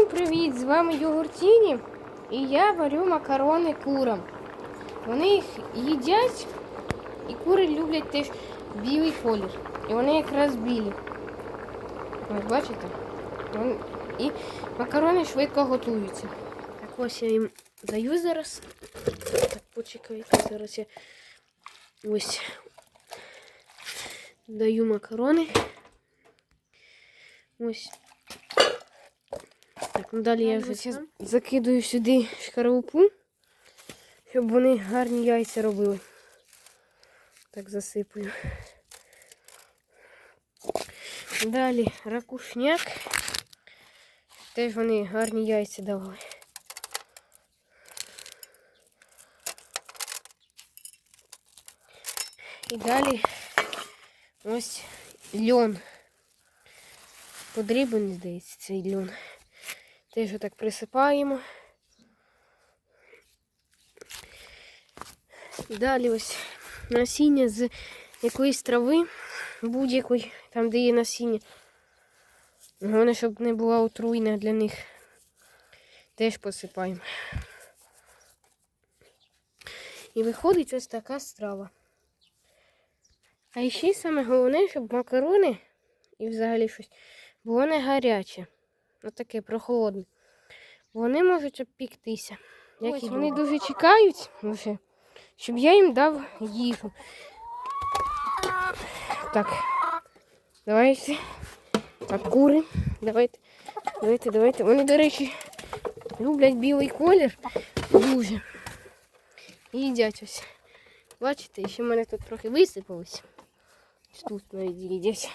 Всім привіт! З вами Йогуртіні і я варю макарони курам. Вони їх їдять, і кури люблять теж білий колір. І вони якраз білі. Ось бачите? І макарони швидко готуються. Так ось я їм даю зараз. Так, почекайте, зараз я ось даю макарони. Ось. Ну далі я вже щас закидую сюди шкаралупу, щоб вони гарні яйця робили. Так засипаю. Далі ракушняк. Теж вони гарні яйця давали. І далі ось льон. Потрібен, здається, цей льон. Теж отак присипаємо. Далі ось насіння з якоїсь трави, будь-якої, там, де є насіння. Головне, щоб не була отруйна для них. Теж посипаємо. І виходить ось така страва. А ще саме головне, щоб макарони і взагалі щось було не гаряче. Ось таке прохолодне. Вони можуть обпіктися. Як Ось вони дуже чекають, вже, щоб я їм дав їжу. Так. Давайте. Так, кури. Давайте. Давайте, давайте. Вони, до речі, люблять білий колір дуже. І їдять ось. Бачите, ще в мене тут трохи висипалось. Тут навіть їдять.